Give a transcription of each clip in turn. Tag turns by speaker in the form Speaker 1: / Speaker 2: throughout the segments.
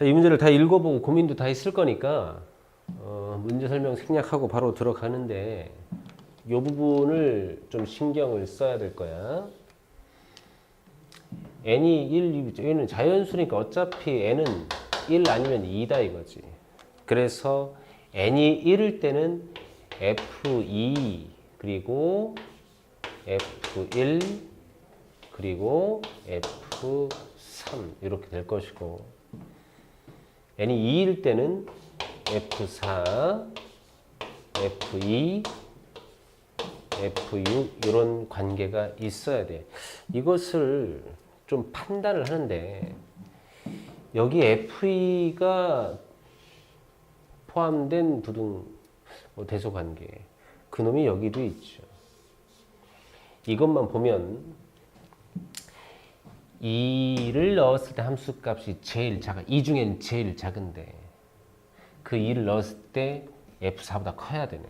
Speaker 1: 자, 이 문제를 다 읽어보고 고민도 다 했을 거니까 어, 문제 설명 생략하고 바로 들어가는데 이 부분을 좀 신경을 써야 될 거야. n이 1, 얘는 자연수니까 어차피 n은 1 아니면 2다 이거지. 그래서 n이 1일 때는 f2 그리고 f1 그리고 f3 이렇게 될 것이고 n이 2일 때는 f4 f2 F6 이런 관계가 있어야 돼. 이것을 좀 판단을 하는데 여기 FE가 포함된 부등 뭐 대소 관계 그놈이 여기도 있죠. 이것만 보면 2를 넣었을 때 함수값이 제일 작아. 이 중에는 제일 작은데 그 2를 넣었을 때 F4보다 커야 되네.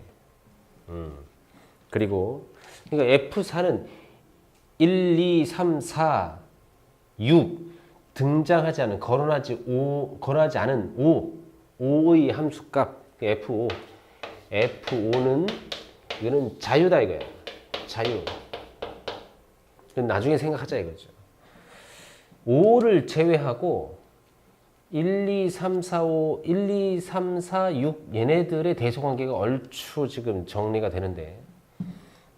Speaker 1: 음. 그리고 그러니까 F4는 1, 2, 3, 4, 6 등장하지 않은 거론하지 5 거론하지 않은 5 5의 함수값 F5 F5는 이거는 자유다 이거야. 자유. 나중에 생각하자 이거죠. 5를 제외하고 1, 2, 3, 4, 5, 1, 2, 3, 4, 6 얘네들의 대소 관계가 얼추 지금 정리가 되는데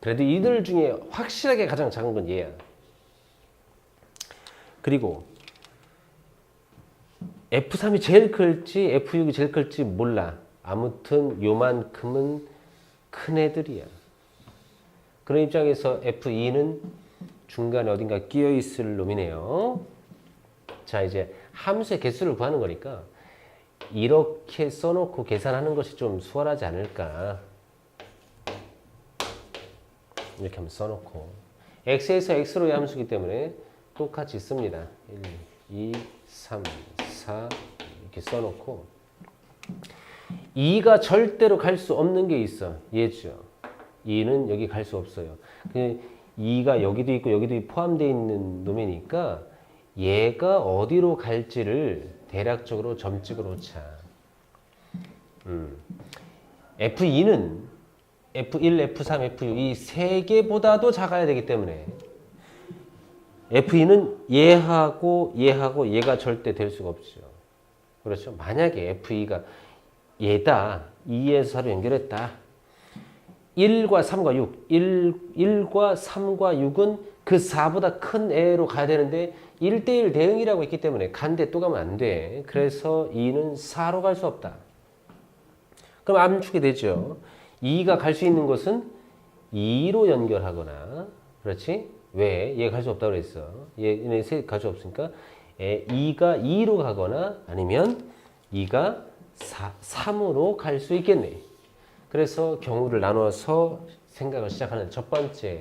Speaker 1: 그래도 이들 중에 확실하게 가장 작은 건 얘야. 그리고 F3이 제일 클지 F6이 제일 클지 몰라. 아무튼 요만큼은 큰 애들이야. 그런 입장에서 F2는 중간에 어딘가 끼어 있을 놈이네요. 자, 이제 함수의 개수를 구하는 거니까 이렇게 써놓고 계산하는 것이 좀 수월하지 않을까. 이렇게 한번 써놓고 x에서 x로의 함수기 때문에 똑같이 씁니다. 1, 2, 3, 4 이렇게 써놓고 2가 절대로 갈 수 없는 게 있어. 얘죠. 2는 여기 갈 수 없어요. 2가 여기도 있고 여기도 포함되어 있는 놈이니까 얘가 어디로 갈지를 대략적으로 점 찍어 놓자. 음. F2는 F1, F3, F6 이 세 개보다도 작아야 되기 때문에 F2는 얘하고 얘하고 얘가 절대 될 수가 없죠. 그렇죠? 만약에 F2가 얘다. 2에서 4로 연결했다. 1과 3과 6. 1, 1과 3과 6은 그 4보다 큰 애로 가야 되는데 1대1 대응이라고 했기 때문에 간데 또 가면 안 돼. 그래서 2는 4로 갈 수 없다. 그럼 암축이 되죠. 2가 갈 수 있는 것은 2로 연결하거나 그렇지? 왜? 얘가 갈수 없다고 그랬어. 얘는 갈 수 없으니까 2가 2로 가거나 아니면 2가 4, 3으로 갈 수 있겠네. 그래서 경우를 나눠서 생각을 시작하는 첫 번째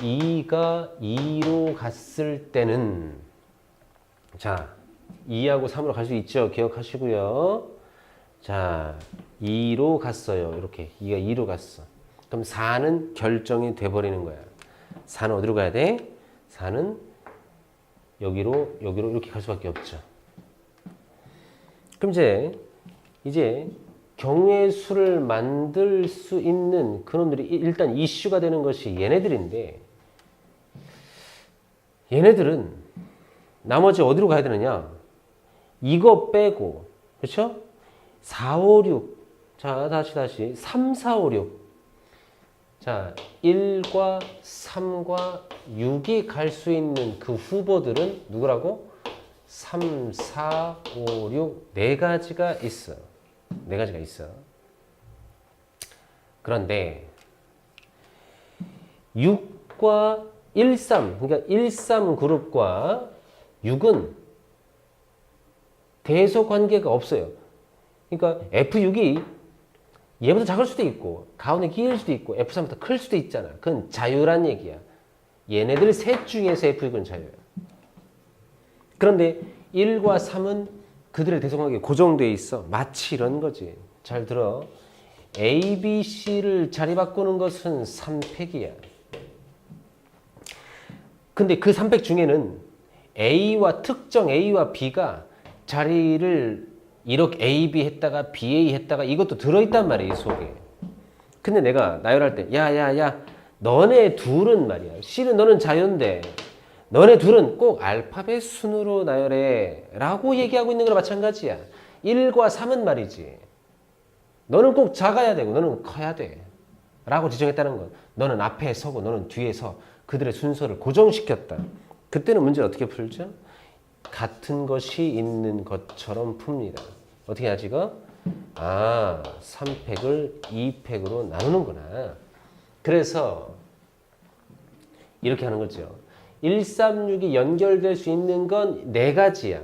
Speaker 1: 2가 2로 갔을 때는 자 2하고 3으로 갈 수 있죠. 기억하시고요. 자 2로 갔어요. 이렇게 2가 2로 갔어. 그럼 4는 결정이 돼버리는 거야. 4는 어디로 가야 돼? 4는 여기로 여기로 이렇게 갈 수밖에 없죠. 그럼 이제 이제 경우의 수를 만들 수 있는 그놈들이 일단 이슈가 되는 것이 얘네들인데 얘네들은 나머지 어디로 가야 되느냐? 이거 빼고 그렇죠? 4, 5, 6. 자, 다시 다시 3, 4, 5, 6. 자, 1과 3과 6이 갈 수 있는 그 후보들은 누구라고? 3, 4, 5, 6, 네 가지가 있어. 네 가지가 있어. 그런데 6과 1, 3, 그러니까 1, 3 그룹과 6은 대소 관계가 없어요. 그러니까 F6이 얘보다 작을 수도 있고 가운데 끼일 수도 있고 F3보다 클 수도 있잖아. 그건 자유란 얘기야. 얘네들 셋 중에서 F6은 자유야. 그런데 1과 3은 그들의 대성관계 고정돼 있어. 마치 이런 거지. 잘 들어. A, B, C를 자리 바꾸는 것은 3팩이야. 근데 그 3팩 중에는 A와 특정 A와 B가 자리를 이렇게 A, B 했다가 BA 했다가 이것도 들어있단 말이에요, 이 속에. 근데 내가 나열할 때, 야, 야, 야, 너네 둘은 말이야. 실은 너는 자유인데, 너네 둘은 꼭 알파벳 순으로 나열해. 라고 얘기하고 있는 거랑 마찬가지야. 1과 3은 말이지. 너는 꼭 작아야 되고, 너는 커야 돼. 라고 지정했다는 건, 너는 앞에 서고, 너는 뒤에 서. 그들의 순서를 고정시켰다. 그때는 문제를 어떻게 풀죠? 같은 것이 있는 것처럼 풉니다. 어떻게 하지 이거? 아, 3팩을 2팩으로 나누는구나. 그래서 이렇게 하는 거죠. 136이 연결될 수 있는 건 네 가지야.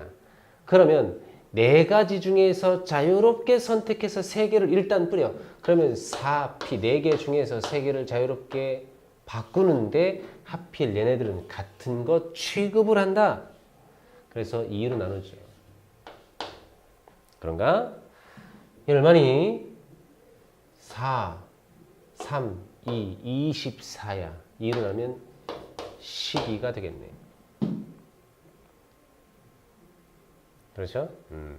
Speaker 1: 그러면 네 가지 중에서 자유롭게 선택해서 세 개를 일단 뿌려. 그러면 4P 네 개 중에서 세 개를 자유롭게 바꾸는데 하필 얘네들은 같은 것 취급을 한다. 그래서 2로 나누죠. 그런가? 이 얼마니? 4, 3, 2, 24야. 2로 나면 12가 되겠네. 그렇죠? 음.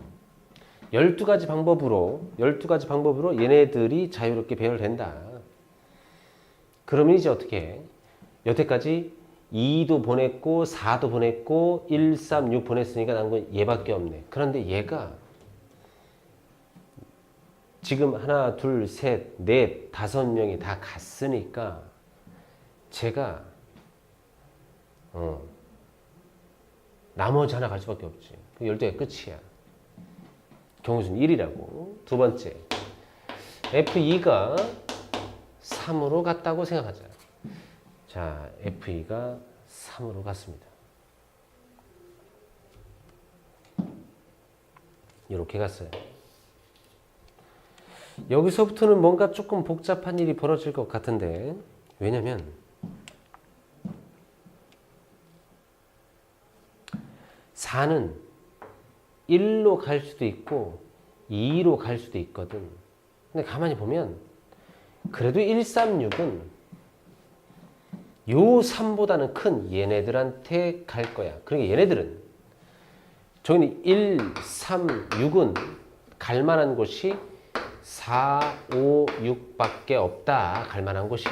Speaker 1: 12가지 방법으로 12가지 방법으로 얘네들이 자유롭게 배열된다. 그러면 이제 어떻게 해? 여태까지 2도 보냈고 4도 보냈고 1, 3, 6 보냈으니까 난건 얘밖에 없네. 그런데 얘가 지금 하나, 둘, 셋, 넷, 다섯 명이 다 갔으니까 제가 어, 나머지 하나 갈 수밖에 없지. 그 12개 끝이야. 경우수는 1이라고. 두 번째, F2가 3으로 갔다고 생각하자. 자, F2가 3으로 갔습니다. 이렇게 갔어요. 여기서부터는 뭔가 조금 복잡한 일이 벌어질 것 같은데, 왜냐면, 사는 1로 갈 수도 있고 2로 갈 수도 있거든. 근데 가만히 보면 그래도 136은 요 3보다는 큰 얘네들한테 갈 거야. 그러니까 얘네들은 저기는 1, 3, 6은 갈 만한 곳이 4, 5, 6밖에 없다. 갈 만한 곳이.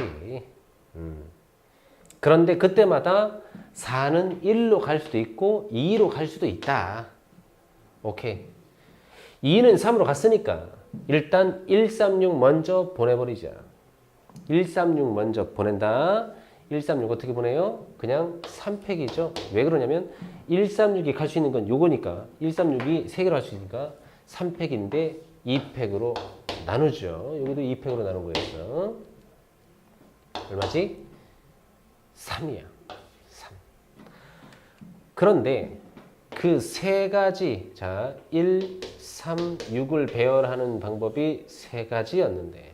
Speaker 1: 음. 그런데 그때마다 4는 1로 갈 수도 있고 2로 갈 수도 있다. 오케이. 2는 3으로 갔으니까 일단 136 먼저 보내버리자. 136 먼저 보낸다. 136 어떻게 보내요? 그냥 3팩이죠. 왜 그러냐면 136이 갈 수 있는 건 요거니까 136이 3개로 할 수 있으니까 3팩인데 2팩으로 나누죠. 여기도 2팩으로 나눈 거였어. 얼마지? 3이야. 3. 그런데 그 세 가지, 자, 1, 3, 6을 배열하는 방법이 세 가지였는데,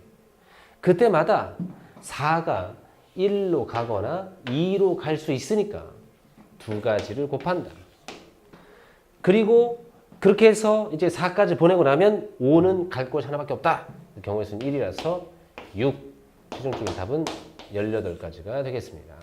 Speaker 1: 그때마다 4가 1로 가거나 2로 갈 수 있으니까 두 가지를 곱한다. 그리고 그렇게 해서 이제 4까지 보내고 나면 5는 갈 곳이 하나밖에 없다. 그 경우에 서는 1이라서 6. 최종적인 답은 18가지가 되겠습니다.